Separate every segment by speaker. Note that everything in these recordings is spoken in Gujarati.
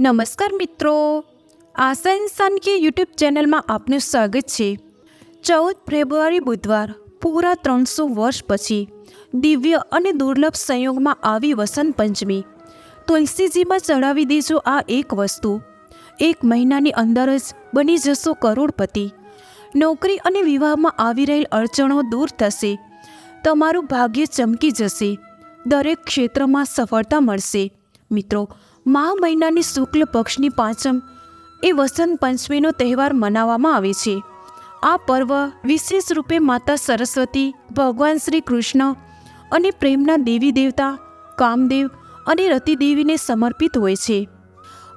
Speaker 1: નમસ્કાર મિત્રો. આશા ઇન્સાન કે યુટ્યુબ ચેનલમાં આપનું સ્વાગત છે. ચૌદ ફેબ્રુઆરી બુધવાર, પૂરા ત્રણસો વર્ષ પછી, દિવ્ય અને દુર્લભ સંયોગમાં આવી વસંત પંચમી. તુલસીજીમાં ચડાવી દેજો આ એક વસ્તુ. એક મહિનાની અંદર જ બની જશો કરોડપતિ. નોકરી અને વિવાહમાં આવી રહેલ અડચણો દૂર થશે. તમારું ભાગ્ય ચમકી જશે. દરેક ક્ષેત્રમાં સફળતા મળશે. મિત્રો મા મહિનાની શુક્લ પક્ષની પાંચમ એ વસંત પંચમીનો તહેવાર મનાવવામાં આવે છે. આ પર્વ વિશેષ રૂપે માતા સરસ્વતી, ભગવાન શ્રી કૃષ્ણ અને પ્રેમના દેવી દેવતા, કામદેવ અને રતિદેવીને સમર્પિત હોય છે.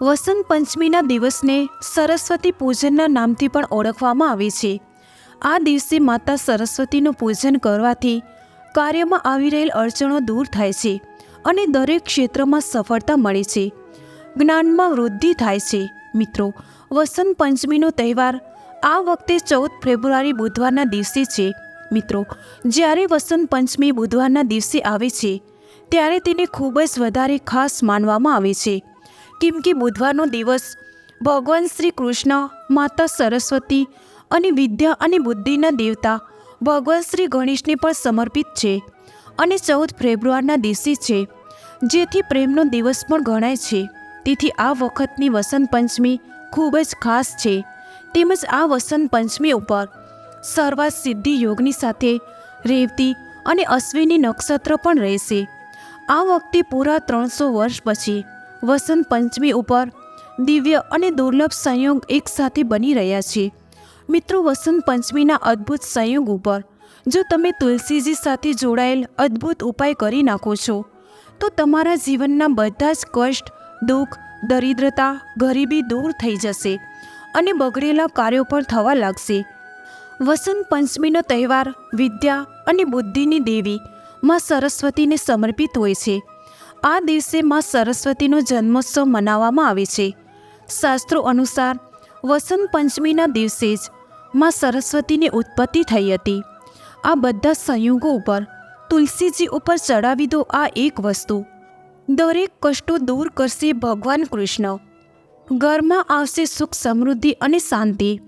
Speaker 1: વસંત પંચમીના દિવસને સરસ્વતી પૂજનના નામથી પણ ઓળખવામાં આવે છે. આ દિવસે માતા સરસ્વતીનું પૂજન કરવાથી કાર્યમાં આવી રહેલ અડચણો દૂર થાય છે અને દરેક ક્ષેત્રમાં સફળતા મળે છે. જ્ઞાનમાં વૃદ્ધિ થાય છે. મિત્રો, વસંત પંચમીનો તહેવાર આ વખતે ચૌદ ફેબ્રુઆરી બુધવારના દિવસે છે. મિત્રો, જ્યારે વસંત પંચમી બુધવારના દિવસે આવે છે, ત્યારે તેને ખૂબ જ વધારે ખાસ માનવામાં આવે છે. કેમ કે બુધવારનો દિવસ ભગવાન શ્રી કૃષ્ણ, માતા સરસ્વતી અને વિદ્યા અને બુદ્ધિના દેવતા ભગવાન શ્રી ગણેશને પણ સમર્પિત છે અને ચૌદ ફેબ્રુઆરીના દિવસે છે, જેથી પ્રેમનો દિવસ પણ ગણાય છે. તેથી આ વખતની વસંત પંચમી ખૂબ જ ખાસ છે. તેમજ આ વસંત પંચમી ઉપર સર્વા સિદ્ધિ યોગની સાથે રેવતી અને અશ્વિની નક્ષત્ર પણ રહેશે. આ વખતે પૂરા ત્રણસો વર્ષ પછી વસંત પંચમી ઉપર દિવ્ય અને દુર્લભ સંયોગ એકસાથે બની રહ્યા છે. મિત્રો, વસંત પંચમીના અદ્ભુત સંયોગ ઉપર જો તમે તુલસીજી સાથે જોડાયેલ અદ્ભુત ઉપાય કરી નાખો છો, તો તમારા જીવનના બધા જ કષ્ટ દુઃખ, દરિદ્રતા, ગરીબી દૂર થઈ જશે અને બગડેલા કાર્યો પણ થવા લાગશે. વસંત પંચમીનો તહેવાર વિદ્યા અને બુદ્ધિની દેવી માં સરસ્વતીને સમર્પિત હોય છે. આ દિવસે માં સરસ્વતીનો જન્મોત્સવ મનાવવામાં આવે છે. શાસ્ત્રો અનુસાર વસંત પંચમીના દિવસે જ માં સરસ્વતીની ઉત્પત્તિ થઈ હતી. આ બધા સંયોગો ઉપર તુલસીજી ઉપર ચડાવી દો આ એક વસ્તુ. દરેક કષ્ટો દૂર કરશે ભગવાન કૃષ્ણ. ઘરમાં આવશે સુખ, સમૃદ્ધિ અને શાંતિ.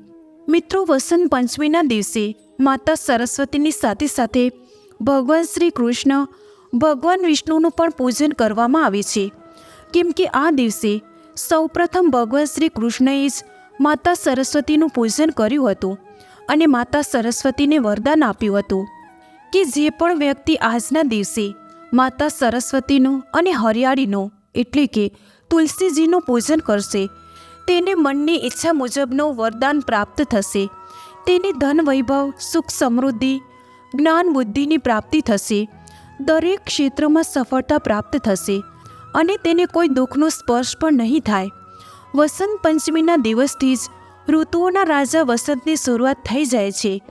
Speaker 1: મિત્રો, વસંત પંચમીના દિવસે માતા સરસ્વતીની સાથે સાથે ભગવાન શ્રી કૃષ્ણ, ભગવાન વિષ્ણુનું પણ પૂજન કરવામાં આવે છે. કેમ કે આ દિવસે સૌપ્રથમ ભગવાન શ્રી કૃષ્ણએ જ માતા સરસ્વતીનું પૂજન કર્યું હતું અને માતા સરસ્વતીને વરદાન આપ્યું હતું કે જે પણ વ્યક્તિ આજના દિવસે માતા સરસ્વતીનું અને હરિયાળીનું, એટલે કે તુલસીજીનું પૂજન કરશે. તેને મનની ઈચ્છા મુજબનું વરદાન પ્રાપ્ત થશે. તેને ધન વૈભવ સુખ સમૃદ્ધિ, જ્ઞાન બુદ્ધિની પ્રાપ્તિ થશે. દરેક ક્ષેત્રમાં સફળતા પ્રાપ્ત થશે અને તેને કોઈ દુઃખનો સ્પર્શ પણ નહીં થાય. વસંત પંચમીના દિવસથી જ ઋતુઓના રાજા વસંતની શરૂઆત થઈ જાય છે.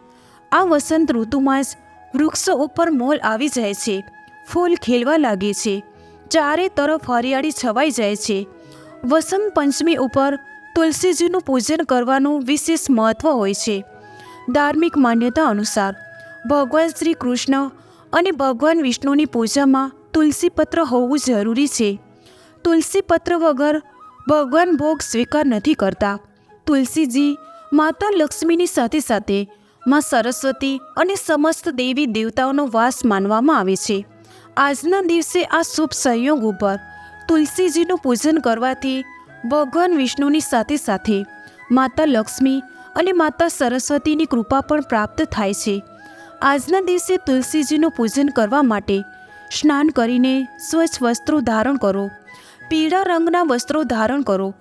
Speaker 1: આ વસંત ઋતુમાં જ વૃક્ષો ઉપર મોલ આવી જાય છે. ફૂલ ખીલવા લાગે છે. ચારે તરફ હરિયાળી છવાઈ જાય છે. વસંત પંચમી ઉપર તુલસીજીનું પૂજન કરવાનું વિશેષ મહત્ત્વ હોય છે. ધાર્મિક માન્યતા અનુસાર ભગવાન શ્રી કૃષ્ણ અને ભગવાન વિષ્ણુની પૂજામાં તુલસીપત્ર હોવું જરૂરી છે. તુલસીપત્ર વગર ભગવાન ભોગ સ્વીકાર નથી કરતા. તુલસીજી માતા લક્ષ્મીની સાથે સાથે માં સરસ્વતી અને સમસ્ત દેવી દેવતાઓનો વાસ માનવામાં આવે છે. આજના દિવસે આ શુભ સંયોગ ઉપર તુલસીજીનું પૂજન કરવાથી ભગવાન વિષ્ણુની સાથે સાથે માતા લક્ષ્મી અને માતા સરસ્વતીની કૃપા પણ પ્રાપ્ત થાય છે. આજના દિવસે તુલસીજીનું પૂજન કરવા માટે સ્નાન કરીને સ્વચ્છ વસ્ત્રો ધારણ કરો. પીળા રંગના વસ્ત્રો ધારણ કરો.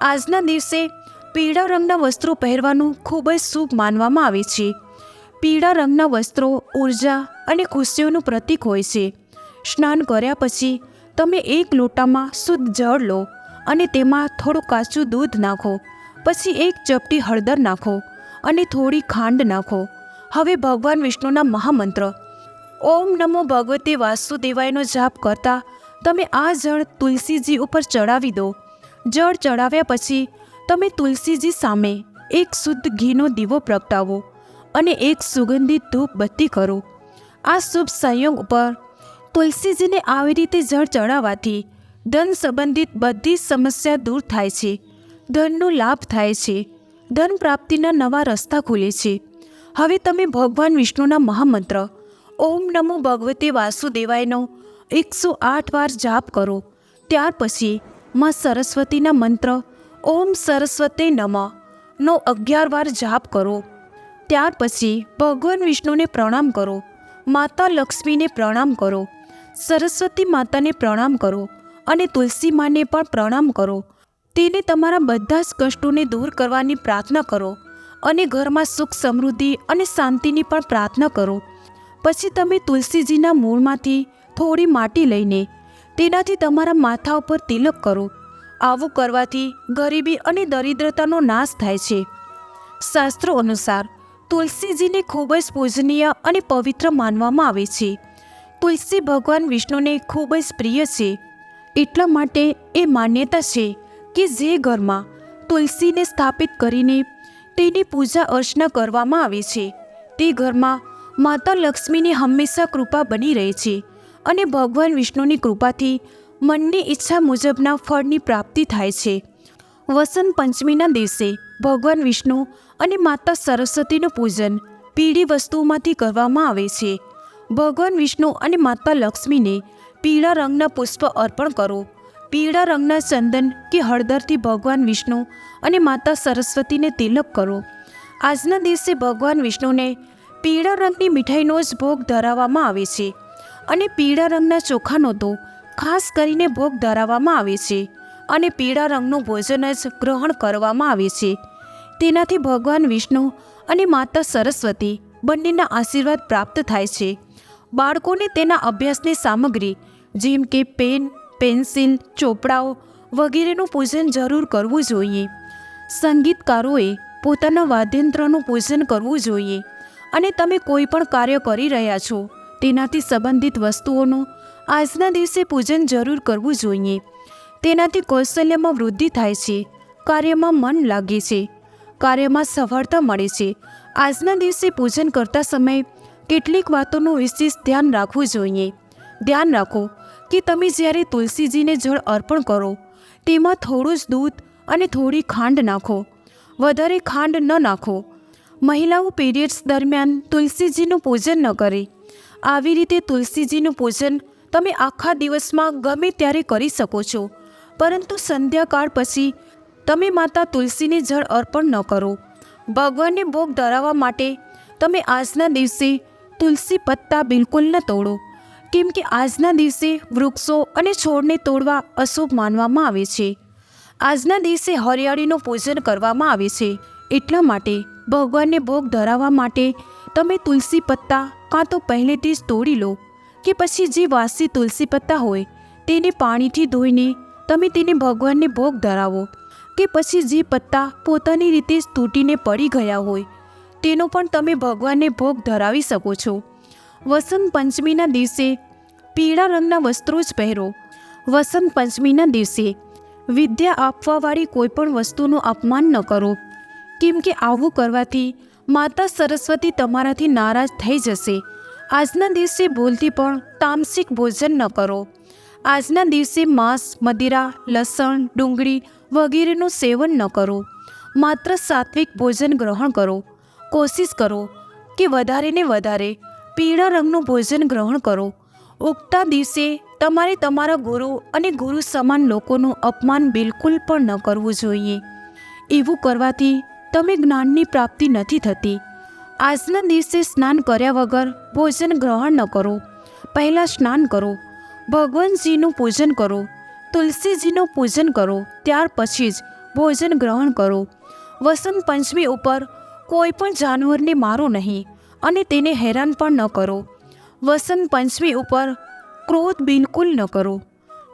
Speaker 1: આજના દિવસે પીળા રંગના વસ્ત્રો પહેરવાનું ખૂબ જ શુભ માનવામાં આવે છે. પીળા રંગના વસ્ત્રો ઊર્જા અને ખુશીઓનું પ્રતીક હોય છે. સ્નાન કર્યા પછી તમે એક લોટામાં શુદ્ધ જળ લો અને તેમાં થોડું કાચું દૂધ નાખો, પછી એક ચપટી હળદર નાખો અને થોડી ખાંડ નાખો. હવે ભગવાન વિષ્ણુના મહામંત્ર, ઓમ નમો ભગવતે વાસુદેવાયનો જાપ કરતા તમે આ જળ તુલસીજી ઉપર ચડાવી દો. જળ ચડાવ્યા પછી તમે તુલસીજી સામે એક શુદ્ધ ઘીનો દીવો પ્રગટાવો અને એક સુગંધિત ધૂપ બત્તી કરો. આ શુભ સંયોગ ઉપર તુલસીજીને આવી રીતે જળ ચડાવવાથી ધન સંબંધિત બધી સમસ્યા દૂર થાય છે. ધનનો લાભ થાય છે. ધન પ્રાપ્તિના નવા રસ્તા ખુલે છે. હવે તમે ભગવાન વિષ્ણુના મહામંત્ર, ઓમ નમો ભગવતે વાસુદેવાયનો એકસો આઠ વાર જાપ કરો. ત્યાર પછી માં સરસ્વતીના મંત્ર, ઓમ સરસ્વતે નમ નો અગિયાર વાર જાપ કરો. ત્યાર પછી ભગવાન વિષ્ણુને પ્રણામ કરો. માતા લક્ષ્મીને પ્રણામ કરો. સરસ્વતી માતાને પ્રણામ કરો અને તુલસી માને પણ પ્રણામ કરો. તેને તમારા બધા જ કષ્ટોને દૂર કરવાની પ્રાર્થના કરો અને ઘરમાં સુખ સમૃદ્ધિ અને શાંતિની પણ પ્રાર્થના કરો. પછી તમે તુલસીજીના મૂળમાંથી થોડી માટી લઈને તેનાથી તમારા માથા ઉપર તિલક કરો. આવું કરવાથી ગરીબી અને દરિદ્રતાનો નાશ થાય છે. શાસ્ત્રો અનુસાર તુલસીજીને ખૂબ જ પૂજનીય અને પવિત્ર માનવામાં આવે છે. તુલસી ભગવાન વિષ્ણુને ખૂબ જ પ્રિય છે. એટલા માટે એ માન્યતા છે કે જે ઘરમાં તુલસીને સ્થાપિત કરીને તેની પૂજા અર્ચના કરવામાં આવે છે. તે ઘરમાં માતા લક્ષ્મીની હંમેશા કૃપા બની રહે છે અને ભગવાન વિષ્ણુની કૃપાથી મનની ઈચ્છા મુજબના ફળની પ્રાપ્તિ થાય છે. વસંત પંચમીના દિવસે ભગવાન વિષ્ણુ અને માતા સરસ્વતીનું પૂજન પીળી વસ્તુઓમાંથી કરવામાં આવે છે. ભગવાન વિષ્ણુ અને માતા લક્ષ્મીને પીળા રંગના પુષ્પ અર્પણ કરો. પીળા રંગના ચંદન કે હળદરથી ભગવાન વિષ્ણુ અને માતા સરસ્વતીને તિલક કરો. આજના દિવસે ભગવાન વિષ્ણુને પીળા રંગની મીઠાઈનો જ ભોગ ધરાવવામાં આવે છે અને પીળા રંગના ચોખાનો તો ખાસ કરીને ભોગ ધરાવવામાં આવે છે અને પીળા રંગનું ભોજન જ ગ્રહણ કરવામાં આવે છે. તેનાથી ભગવાન વિષ્ણુ અને માતા સરસ્વતી બંનેના આશીર્વાદ પ્રાપ્ત થાય છે. બાળકોને તેના અભ્યાસની સામગ્રી, જેમ કે પેન, પેન્સિલ, ચોપડાઓ વગેરેનું પૂજન જરૂર કરવું જોઈએ. સંગીતકારોએ પોતાના વાદ્યંત્રનું પૂજન કરવું જોઈએ અને તમે કોઈ પણ કાર્ય કરી રહ્યા છો, તેનાથી સંબંધિત વસ્તુઓનું આજના દિવસે પૂજન જરૂર કરવું જોઈએ. તેનાથી કૌશલ્યમાં વૃદ્ધિ થાય છે, કાર્યમાં મન લાગે છે, કાર્યમાં સફળતા મળે છે. આજના દિવસે પૂજન કરતા સમયે કેટલીક વાતોનું વિશેષ ધ્યાન રાખવું જોઈએ. ધ્યાન રાખો કે તમે જ્યારે તુલસીજીને જળ અર્પણ કરો, તેમાં થોડું જ દૂધ અને થોડી ખાંડ નાખો. વધારે ખાંડ ન નાખો. મહિલાઓ પીરિયડ્સ દરમિયાન તુલસીજીનું પૂજન ન કરે. આવી રીતે તુલસીજીનું પૂજન તમે આખા દિવસમાં ગમે ત્યારે કરી શકો છો. પરંતુ સંધ્યાકાળ પછી તમે માતા તુલસીને જળ અર્પણ ન કરો. ભગવાનને ભોગ ધરાવવા માટે તમે આજના દિવસે તુલસી પત્તા બિલકુલ ન તોડો, કેમ કે આજના દિવસે વૃક્ષો અને છોડને તોડવા અશુભ માનવામાં આવે છે. આજના દિવસે હરિયાળીનું પૂજન કરવામાં આવે છે, એટલા માટે ભગવાનને ભોગ ધરાવવા માટે તમે તુલસી પત્તા કાં તો પહેલેથી જ તોડી લો, કે પછી જે વાસી તુલસી પત્તા હોય, તેને પાણીથી ધોઈને તમે તેને ભગવાનને ભોગ ધરાવો, કે પછી જે પત્તા પોતાની રીતે જ તૂટીને પડી ગયા હોય તેનો પણ તમે ભગવાનને ભોગ ધરાવી શકો છો. વસંત પંચમીના દિવસે પીળા રંગના વસ્ત્રો જ પહેરો. વસંત પંચમીના દિવસે વિદ્યા આપવાવાળી કોઈ પણ વસ્તુનું અપમાન ન કરો. કેમ કે આવું કરવાથી માતા સરસ્વતી તમારાથી નારાજ થઈ જશે. આજના દિવસે ભૂલથી પણ તામસિક ભોજન ન કરો. આજના દિવસે માંસ, મદિરા, લસણ, ડુંગળી વગેરેનું સેવન ન કરો. માત્ર સાત્વિક ભોજન ગ્રહણ કરો. કોશિશ કરો કે વધારે ને વધારે પીળા રંગનું ભોજન ગ્રહણ કરો. ઉગતા દિવસે તમારે તમારા ગુરુ અને ગુરુ સમાન લોકોનું અપમાન બિલકુલ પણ ન કરવું જોઈએ. એવું કરવાથી તમે જ્ઞાનની પ્રાપ્તિ નથી થતી. આજના દિવસે સ્નાન કર્યા વગર ભોજન ગ્રહણ ન કરો. પહેલાં સ્નાન કરો. ભગવાનજીનું પૂજન કરો. તુલસીજીનું પૂજન કરો. ત્યાર પછી જ ભોજન ગ્રહણ કરો. વસંત પંચમી ઉપર કોઈ પણ જાનવરને મારો નહીં અને તેને હેરાન પણ ન કરો. વસંત પંચમી ઉપર ક્રોધ બિલકુલ ન કરો.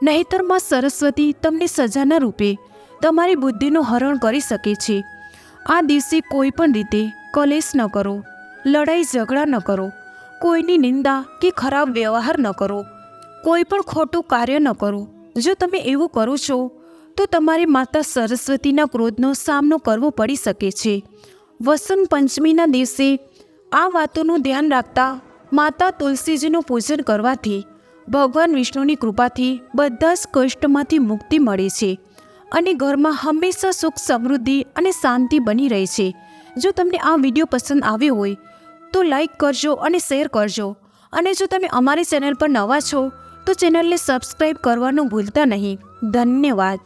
Speaker 1: નહીતરમાં સરસ્વતી તમને સજાના રૂપે તમારી બુદ્ધિનું હરણ કરી શકે છે. આ દિવસે કોઈ પણ રીતે કલેશ ન કરો, લડાઈ ઝઘડા ન કરો, કોઈની નિંદા કે ખરાબ વ્યવહાર ન કરો, કોઈ પણ ખોટું કાર્ય ન કરો. જો તમે એવું કરો છો, તો તમારી માતા સરસ્વતીના ક્રોધનો સામનો કરવો પડી શકે છે. વસંત પંચમીના દિવસે આ વાતોનું ધ્યાન રાખતા માતા તુલસીજીનું પૂજન કરવાથી ભગવાન વિષ્ણુની કૃપાથી બધા જ કષ્ટમાંથી મુક્તિ મળે છે અને ઘરમાં હંમેશા સુખ, સમૃદ્ધિ અને શાંતિ બની રહે છે. જો તમને આ વીડિયો પસંદ આવ્યો હોય તો લાઈક કરજો અને શેર કરજો. અને જો તમે અમારી ચેનલ પર નવા છો તો ચેનલને સબસ્ક્રાઈબ કરવાનું ભૂલતા નહીં. ધન્યવાદ.